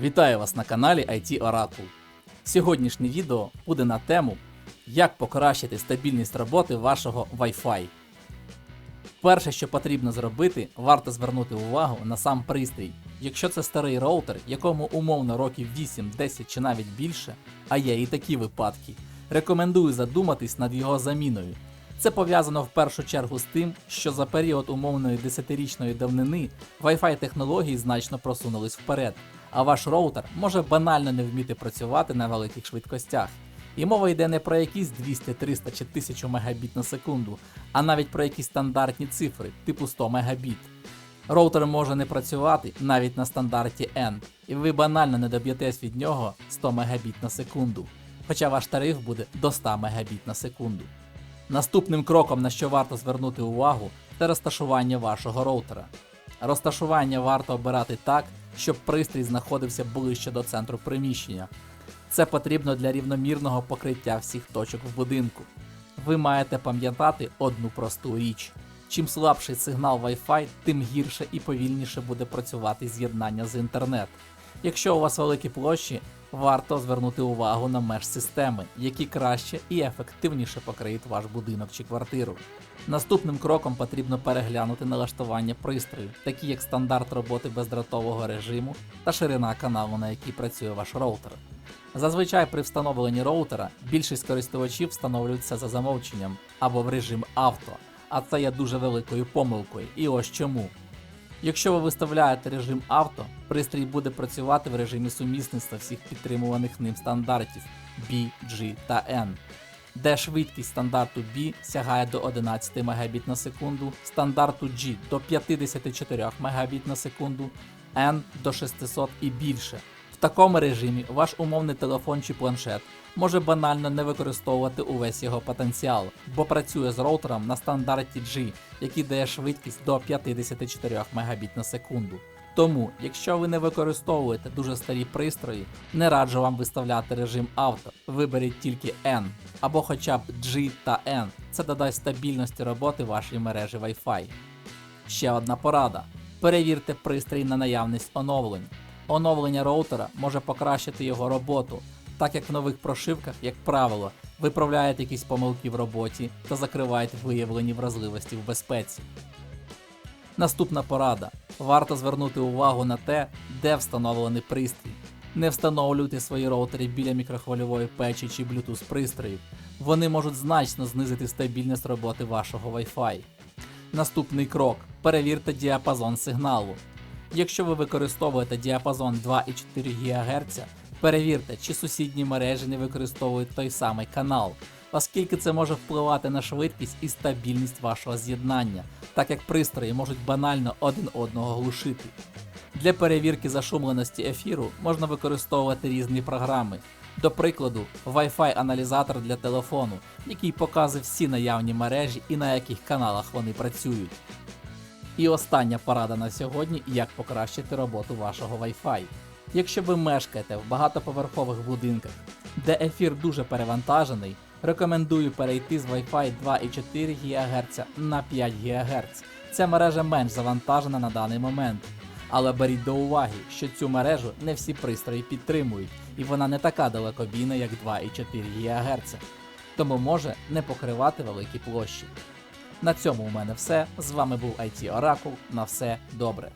Вітаю вас на каналі IT Oracle. Сьогоднішнє відео буде на тему, як покращити стабільність роботи вашого Wi-Fi. Перше, що потрібно зробити, варто звернути увагу на сам пристрій. Якщо це старий роутер, якому умовно років 8, 10 чи навіть більше, а є і такі випадки, рекомендую задуматись над його заміною. Це пов'язано в першу чергу з тим, що за період умовної 10-річної давнини Wi-Fi технології значно просунулись вперед, а ваш роутер може банально не вміти працювати на великих швидкостях. І мова йде не про якісь 200, 300 чи 1000 мегабіт на секунду, а навіть про якісь стандартні цифри, типу 100 мегабіт. Роутер може не працювати навіть на стандарті N, і ви банально не доб'єтесь від нього 100 мегабіт на секунду, хоча ваш тариф буде до 100 мегабіт на секунду. Наступним кроком, на що варто звернути увагу, це розташування вашого роутера. Розташування варто обирати так, щоб пристрій знаходився ближче до центру приміщення. Це потрібно для рівномірного покриття всіх точок в будинку. Ви маєте пам'ятати одну просту річ. Чим слабший сигнал Wi-Fi, тим гірше і повільніше буде працювати з'єднання з інтернет. Якщо у вас великі площі, варто звернути увагу на меж системи, які краще і ефективніше покриють ваш будинок чи квартиру. Наступним кроком потрібно переглянути налаштування пристрою, такі як стандарт роботи бездротового режиму та ширина каналу, на якій працює ваш роутер. Зазвичай при встановленні роутера більшість користувачів встановлюються за замовченням або в режим авто, а це є дуже великою помилкою. І ось чому. Якщо ви виставляєте режим авто, пристрій буде працювати в режимі сумісництва всіх підтримуваних ним стандартів B, G та N, де швидкість стандарту B сягає до 11 Мбіт на секунду, стандарту G до 54 Мбіт на секунду, N до 600 і більше. Такому режимі ваш умовний телефон чи планшет може банально не використовувати увесь його потенціал, бо працює з роутером на стандарті G, який дає швидкість до 54 Мбіт на секунду. Тому, якщо ви не використовуєте дуже старі пристрої, не раджу вам виставляти режим авто, виберіть тільки N або хоча б G та N. Це додасть стабільності роботи вашій мережі Wi-Fi. Ще одна порада: перевірте пристрій на наявність оновлень. Оновлення роутера може покращити його роботу, так як в нових прошивках, як правило, виправляють якісь помилки в роботі та закривають виявлені вразливості в безпеці. Наступна порада. Варто звернути увагу на те, де встановлений пристрій. Не встановлюйте свої роутери біля мікрохвильової печі чи Bluetooth пристроїв. Вони можуть значно знизити стабільність роботи вашого Wi-Fi. Наступний крок. Перевірте діапазон сигналу. Якщо ви використовуєте діапазон 2,4 ГГц, перевірте, чи сусідні мережі не використовують той самий канал, оскільки це може впливати на швидкість і стабільність вашого з'єднання, так як пристрої можуть банально один одного глушити. Для перевірки зашумленості ефіру можна використовувати різні програми. До прикладу, Wi-Fi аналізатор для телефону, який показує всі наявні мережі і на яких каналах вони працюють. І остання порада на сьогодні, як покращити роботу вашого Wi-Fi. Якщо ви мешкаєте в багатоповерхових будинках, де ефір дуже перевантажений, рекомендую перейти з Wi-Fi 2,4 ГГц на 5 ГГц. Ця мережа менш завантажена на даний момент. Але беріть до уваги, що цю мережу не всі пристрої підтримують, і вона не така далекобійна, як 2,4 ГГц, тому може не покривати великі площі. На цьому у мене все. З вами був IT Оракул. На все добре.